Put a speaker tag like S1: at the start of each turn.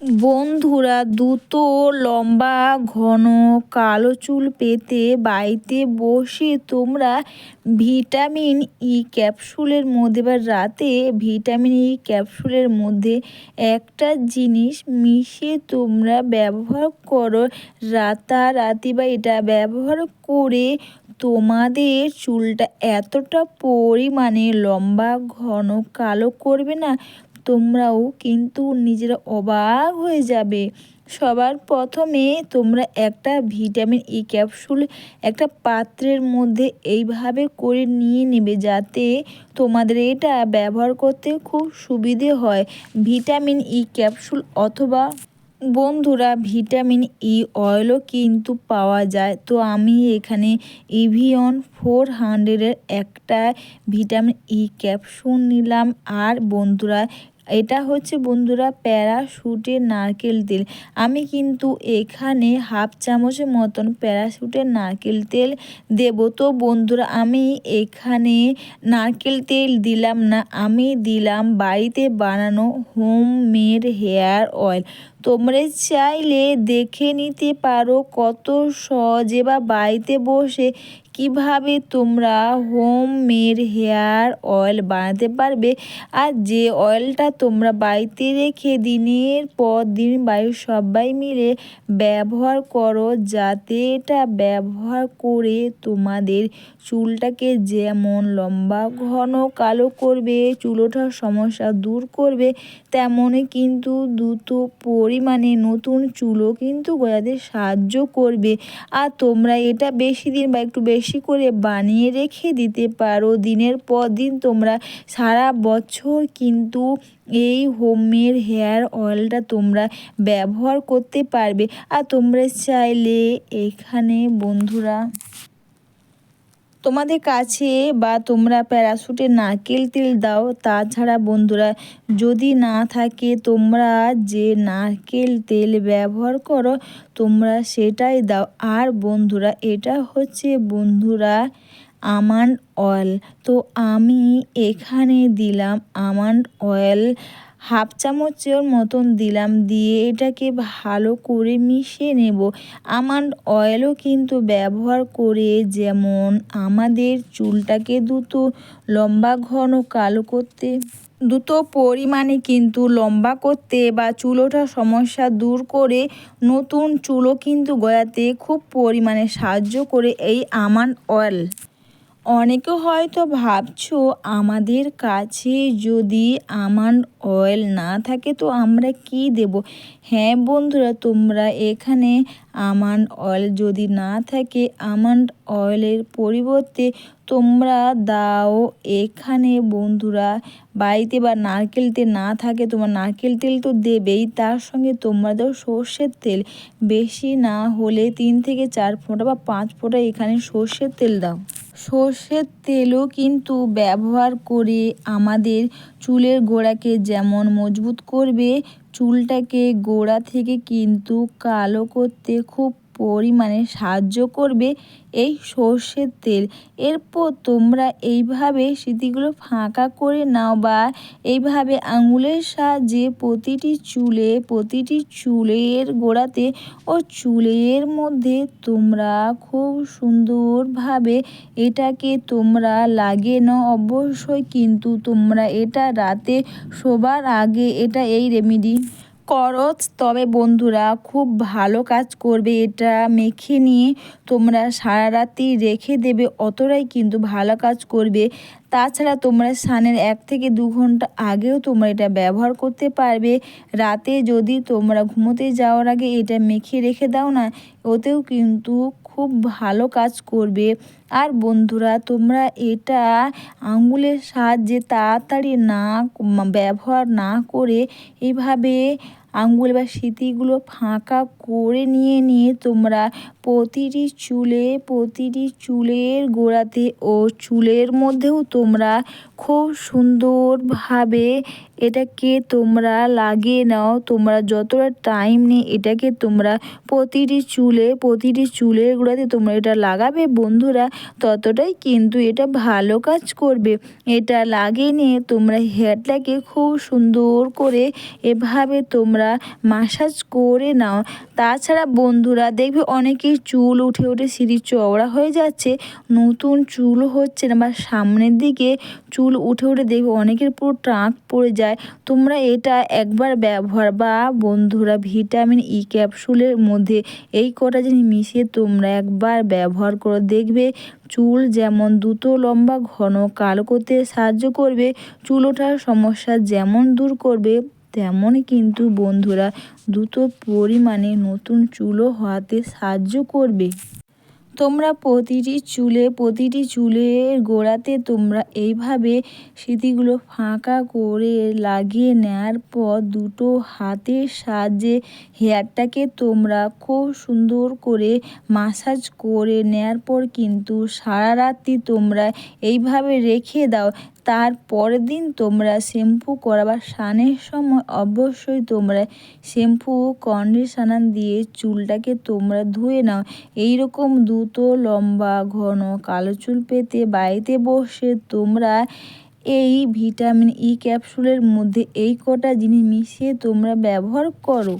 S1: বন্ধুরা দ্রুত লম্বা, ঘন, কালো চুল পেতে বাড়িতে বসে তোমরা ভিটামিন ই ক্যাপসুলের মধ্যে বা রাতে ভিটামিন ই ক্যাপসুলের মধ্যে একটা জিনিস মিশিয়ে তোমরা ব্যবহার করো। রাতারাতি বা এটা ব্যবহার করে তোমাদের চুলটা এতটা পরিমাণে লম্বা, ঘন, কালো করবে না। তোমরাও কিন্তু নিজেরা অবাক হয়ে যাবে। সবার প্রথমে তোমরা একটা ভিটামিন ই ক্যাপসুল একটা পাত্রের মধ্যে এইভাবে করে নিয়ে নেবে যাতে তোমাদের এটা ব্যবহার করতে খুব সুবিধে হয়। ভিটামিন ই ক্যাপসুল অথবা বন্ধুরা ভিটামিন ই অয়েলও কিন্তু পাওয়া যায়। তো আমি এখানে ইভিয়ন ফোর হান্ড্রেডের একটা ভিটামিন ই ক্যাপসুল নিলাম। আর বন্ধুরা এটা হচ্ছে বন্ধুরা প্যারাশুটের নারকেল তেল। আমি কিন্তু এখানে হাফ চামচের মতন প্যারাশুটের নারকেল তেল দেব। তো বন্ধুরা, আমি এখানে নারকেল তেল দিলাম না, আমি দিলাম বাড়িতে বানানো হোম মেড হেয়ার অয়েল। তোমরা চাইলে দেখে নিতে পারো কত সহজে বা বাড়িতে বসে কীভাবে তোমরা হোম মেড হেয়ার অয়েল বানাতে পারবে? আর যে অয়েলটা তোমরা বাড়িতে রেখে দিনের পর দিন বাড়ির সবাই মিলে ব্যবহার করো, যাতে এটা ব্যবহার করে তোমাদের চুলটাকে যেমন লম্বা, ঘন, কালো করবে, চুল ওঠার সমস্যা দূর করবে, তেমনই কিন্তু দ্রুত পরিমাণে নতুন চুলও কিন্তু গজাতে সাহায্য করবে। আর তোমরা এটা বেশি দিন বা একটু বেশি করে বানিয়ে রেখে দিতে পারো। দিনের পর দিন তোমরা সারা বছর কিন্তু এই হোমের হেয়ার অয়েলটা তোমরা ব্যবহার করতে পারবে। আর তোমরা চাইলে এখানে বন্ধুরা তোমাদের কাছে বা তোমরা প্যারাশুটের নারকেল তেল দাও, তাছাড়া বন্ধুরা যদি না থাকে তোমরা যে নারকেল তেল ব্যবহার করো, তোমরা সেটাই দাও। আর বন্ধুরা, এটা হচ্ছে বন্ধুরা আমান্ড অয়েল। তো আমি এখানে দিলাম আমান্ড অয়েল। হাফ চামচের মতন দিলাম, দিয়ে এটাকে ভালো করে মিশিয়ে নেব। আমান্ড অয়েলও কিন্তু ব্যবহার করে যেমন আমাদের চুলটাকে দ্রুত লম্বা, ঘন, কালো করতে দ্রুত পরিমাণে কিন্তু লম্বা করতে বা চুল ওঠার সমস্যা দূর করে নতুন চুলও কিন্তু গয়াতে খুব পরিমাণে সাহায্য করে এই আমান্ড অয়েল অনেকে হয়তো ভাবছ, আমাদের কাছে যদি আমান্ড অয়েল না থাকে, তো আমরা কি দেব? হ্যাঁ বন্ধুরা, তোমরা এখানে আমান্ড অয়েল যদি না থাকে আমান্ড অয়েলের পরিবর্তে তোমরা দাও। এখানে বন্ধুরা, বাড়িতে বা নারকেল তেল না থাকে, তোমার নারকেল তেল তো দেবেই, তার সঙ্গে তোমরা দাও সর্ষের তেল। বেশি না হলে তিন থেকে চার ফোঁটা বা পাঁচ ফোঁটা এখানে সর্ষের তেল দাও। সর্ষের তেলও কিন্তু ব্যবহার করে আমাদের চুলের গোড়াকে যেমন মজবুত করবে, চুলটাকে গোড়া থেকে কিন্তু কালো করতে খুব পরিমাণে সাহায্য করবে এই সর্ষের তেল। এরপর তোমরা এইভাবে স্মৃতিগুলো ফাঁকা করে নাও বা এইভাবে আঙুলের সাহায্যে প্রতিটি চুলে, প্রতিটি চুলের গোড়াতে ও চুলের মধ্যে তোমরা খুব সুন্দরভাবে এটাকে তোমরা লাগিয়ে নাও। অবশ্যই কিন্তু তোমরা এটা রাতে শোবার আগে এটা এই রেমেডি করো তবে বন্ধুরা খুব ভালো কাজ করবে এটা মেখে নিয়ে। তোমরা সারা রাতি রেখে দেবে, অতটাই কিন্তু ভালো কাজ করবে। তাছাড়া তোমরা স্নানের এক থেকে দু ঘণ্টা আগেও তোমরা এটা ব্যবহার করতে পারবে। রাতে যদি তোমরা ঘুমোতে যাওয়ার আগে এটা মেখে রেখে দাও না, ওতেও কিন্তু খুব ভালো কাজ করবে। আর বন্ধুরা, তোমরা এটা আঙুলের সাহায্যে তাড়াতাড়ি না ব্যবহার না করে এইভাবে আঙ্গুল বা স্মৃতিগুলো ফাঁকা করে নিয়ে নিয়ে তোমরা প্রতিটি চুলে, প্রতিটি চুলের গোড়াতে ও চুলের মধ্যেও তোমরা খুব সুন্দরভাবে এটাকে তোমরা লাগিয়ে নাও। তোমরা যতটা টাইম নিয়ে এটাকে তোমরা প্রতিটি চুলে, প্রতিটি চুলের গোড়াতে তোমরা এটা লাগাবে, বন্ধুরা, ততটাই কিন্তু এটা ভালো কাজ করবে। এটা লাগিয়ে নিয়ে তোমরা হেয়ারটাকে খুব সুন্দর করে এভাবে তোমরা তোমরা মাসাজ করে নাও। তাছাড়া বন্ধুরা, দেখবে অনেকেই চুল উঠে উঠে সিঁড়ি চওড়া হয়ে যাচ্ছে। নতুন চুল হচ্ছে না বা সামনের দিকে চুল উঠে উঠে দেখবে অনেকের পুরো টাক পড়ে যায়। তোমরা এটা একবার ব্যবহার বা বন্ধুরা ভিটামিন ই ক্যাপসুলের মধ্যে এই কটা জিনিস মিশিয়ে তোমরা একবার ব্যবহার করে দেখবে। চুল যেমন দ্রুত, লম্বা, ঘন, কালো করতে সাহায্য করবে। চুল ওঠার সমস্যা যেমন দূর করবে তেমনই কিন্তু বন্ধুরা দ্রুত পরিমাণে নতুন চুলও হওয়াতে সাহায্য করবে। তোমরা প্রতিটি চুলে, প্রতিটি চুলের গোড়াতে তোমরা এইভাবে স্মৃতিগুলো ফাঁকা করে লাগিয়ে নেওয়ার পর দুটো হাতের সাহায্যে হেয়ারটাকে তোমরা খুব সুন্দর করে মাসাজ করে নেওয়ার পর কিন্তু সারা রাত্রি তোমরা এইভাবে রেখে দাও তার পরের দিন তোমরা শ্যাম্পু করা বা স্নানের সময় অবশ্যই তোমরা শ্যাম্পু কন্ডিশনার দিয়ে চুলটাকে তোমরা ধুয়ে নাও। এই রকম দ্রুত লম্বা, ঘন, কালো চুল পেতে বাড়িতে বসে তোমরা এই ভিটামিন ই ক্যাপসুলের মধ্যে এই কটা জিনিস মিশিয়ে তোমরা ব্যবহার করো।